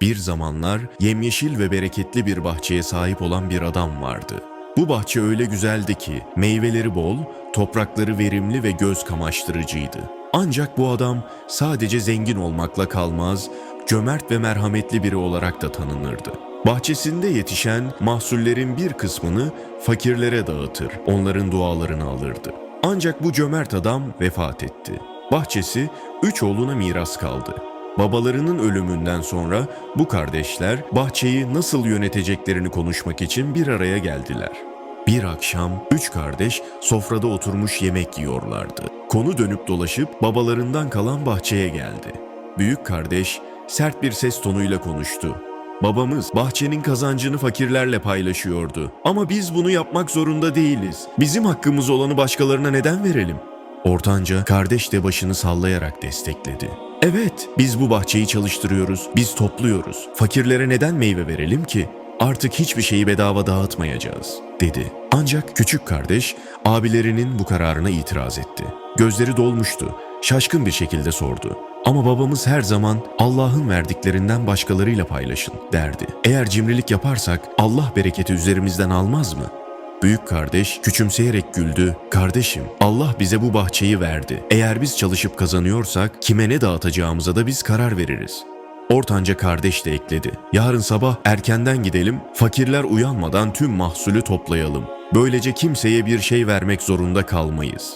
Bir zamanlar yemyeşil ve bereketli bir bahçeye sahip olan bir adam vardı. Bu bahçe öyle güzeldi ki meyveleri bol, toprakları verimli ve göz kamaştırıcıydı. Ancak bu adam sadece zengin olmakla kalmaz, cömert ve merhametli biri olarak da tanınırdı. Bahçesinde yetişen mahsullerin bir kısmını fakirlere dağıtır, onların dualarını alırdı. Ancak bu cömert adam vefat etti. Bahçesi üç oğluna miras kaldı. Babalarının ölümünden sonra bu kardeşler bahçeyi nasıl yöneteceklerini konuşmak için bir araya geldiler. Bir akşam üç kardeş sofrada oturmuş yemek yiyorlardı. Konu dönüp dolaşıp babalarından kalan bahçeye geldi. Büyük kardeş sert bir ses tonuyla konuştu. Babamız bahçenin kazancını fakirlerle paylaşıyordu. Ama biz bunu yapmak zorunda değiliz. Bizim hakkımız olanı başkalarına neden verelim? Ortanca kardeş de başını sallayarak destekledi. Evet, biz bu bahçeyi çalıştırıyoruz, biz topluyoruz. Fakirlere neden meyve verelim ki? Artık hiçbir şeyi bedava dağıtmayacağız, dedi. Ancak küçük kardeş abilerinin bu kararına itiraz etti. Gözleri dolmuştu, şaşkın bir şekilde sordu. Ama babamız her zaman Allah'ın verdiklerinden başkalarıyla paylaşın derdi. Eğer cimrilik yaparsak Allah bereketi üzerimizden almaz mı? Büyük kardeş küçümseyerek güldü. Kardeşim Allah bize bu bahçeyi verdi. Eğer biz çalışıp kazanıyorsak kime ne dağıtacağımıza da biz karar veririz. Ortanca kardeş de ekledi. Yarın sabah erkenden gidelim, fakirler uyanmadan tüm mahsulü toplayalım. Böylece kimseye bir şey vermek zorunda kalmayız.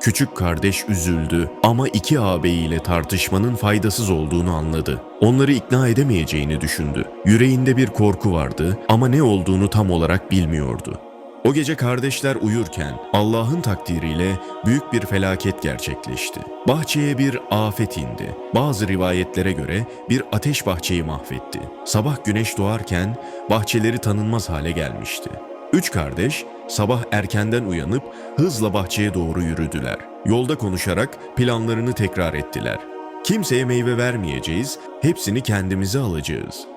Küçük kardeş üzüldü ama iki ağabeyiyle tartışmanın faydasız olduğunu anladı. Onları ikna edemeyeceğini düşündü. Yüreğinde bir korku vardı ama ne olduğunu tam olarak bilmiyordu. O gece kardeşler uyurken Allah'ın takdiriyle büyük bir felaket gerçekleşti. Bahçeye bir afet indi. Bazı rivayetlere göre bir ateş bahçeyi mahvetti. Sabah güneş doğarken bahçeleri tanınmaz hale gelmişti. Üç kardeş sabah erkenden uyanıp hızla bahçeye doğru yürüdüler. Yolda konuşarak planlarını tekrar ettiler. Kimseye meyve vermeyeceğiz, hepsini kendimize alacağız.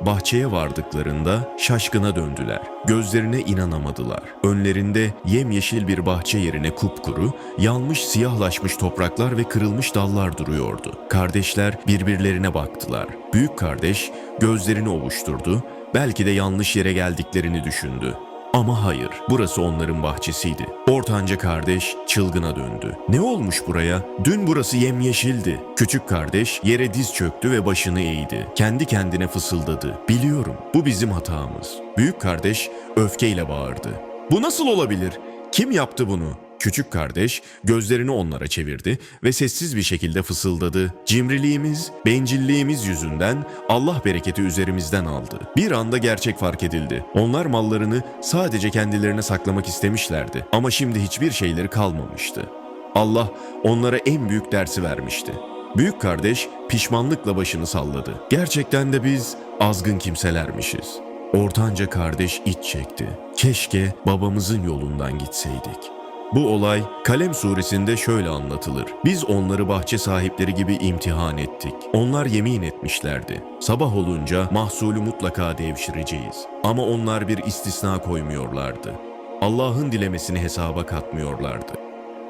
Bahçeye vardıklarında şaşkına döndüler. Gözlerine inanamadılar. Önlerinde yemyeşil bir bahçe yerine kupkuru, yanmış siyahlaşmış topraklar ve kırılmış dallar duruyordu. Kardeşler birbirlerine baktılar. Büyük kardeş gözlerini ovuşturdu. Belki de yanlış yere geldiklerini düşündü. Ama hayır, burası onların bahçesiydi. Ortanca kardeş çılgına döndü. Ne olmuş buraya? Dün burası yemyeşildi. Küçük kardeş yere diz çöktü ve başını eğdi. Kendi kendine fısıldadı. Biliyorum, bu bizim hatamız. Büyük kardeş öfkeyle bağırdı. Bu nasıl olabilir? Kim yaptı bunu? Küçük kardeş gözlerini onlara çevirdi ve sessiz bir şekilde fısıldadı. Cimriliğimiz, bencilliğimiz yüzünden Allah bereketi üzerimizden aldı. Bir anda gerçek fark edildi. Onlar mallarını sadece kendilerine saklamak istemişlerdi ama şimdi hiçbir şeyleri kalmamıştı. Allah onlara en büyük dersi vermişti. Büyük kardeş pişmanlıkla başını salladı. Gerçekten de biz azgın kimselermişiz. Ortanca kardeş iç çekti. Keşke babamızın yolundan gitseydik. Bu olay Kalem suresinde şöyle anlatılır. Biz onları bahçe sahipleri gibi imtihan ettik. Onlar yemin etmişlerdi. Sabah olunca mahsulü mutlaka devşireceğiz. Ama onlar bir istisna koymuyorlardı. Allah'ın dilemesini hesaba katmıyorlardı.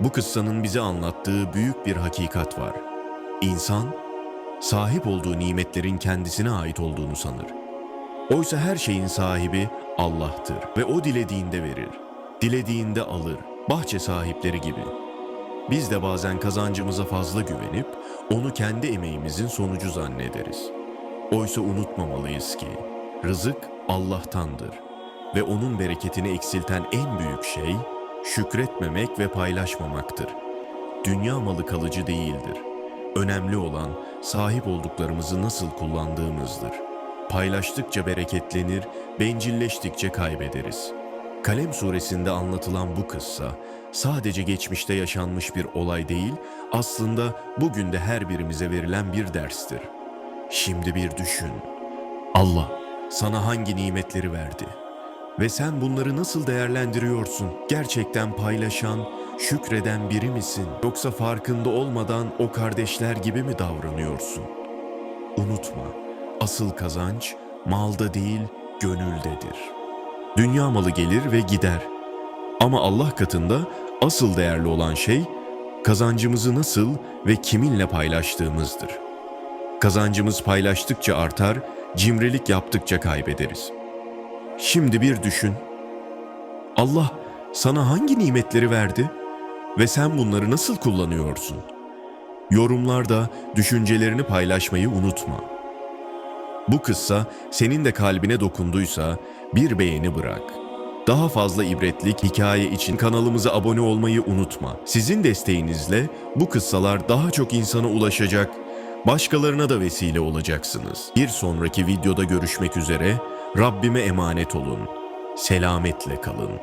Bu kıssanın bize anlattığı büyük bir hakikat var. İnsan, sahip olduğu nimetlerin kendisine ait olduğunu sanır. Oysa her şeyin sahibi Allah'tır ve o dilediğinde verir. Dilediğinde alır. Bahçe sahipleri gibi. Biz de bazen kazancımıza fazla güvenip onu kendi emeğimizin sonucu zannederiz. Oysa unutmamalıyız ki rızık Allah'tandır ve onun bereketini eksilten en büyük şey şükretmemek ve paylaşmamaktır. Dünya malı kalıcı değildir. Önemli olan sahip olduklarımızı nasıl kullandığımızdır. Paylaştıkça bereketlenir, bencilleştikçe kaybederiz. Kalem suresinde anlatılan bu kıssa sadece geçmişte yaşanmış bir olay değil, aslında bugün de her birimize verilen bir derstir. Şimdi bir düşün. Allah sana hangi nimetleri verdi? Ve sen bunları nasıl değerlendiriyorsun? Gerçekten paylaşan, şükreden biri misin? Yoksa farkında olmadan o kardeşler gibi mi davranıyorsun? Unutma, asıl kazanç malda değil, gönüldedir. Dünya malı gelir ve gider. Ama Allah katında asıl değerli olan şey kazancımızı nasıl ve kiminle paylaştığımızdır. Kazancımız paylaştıkça artar, cimrilik yaptıkça kaybederiz. Şimdi bir düşün. Allah sana hangi nimetleri verdi ve sen bunları nasıl kullanıyorsun? Yorumlarda düşüncelerini paylaşmayı unutma. Bu kıssa senin de kalbine dokunduysa bir beğeni bırak. Daha fazla ibretlik hikaye için kanalımıza abone olmayı unutma. Sizin desteğinizle bu kıssalar daha çok insana ulaşacak, başkalarına da vesile olacaksınız. Bir sonraki videoda görüşmek üzere, Rabbime emanet olun. Selametle kalın.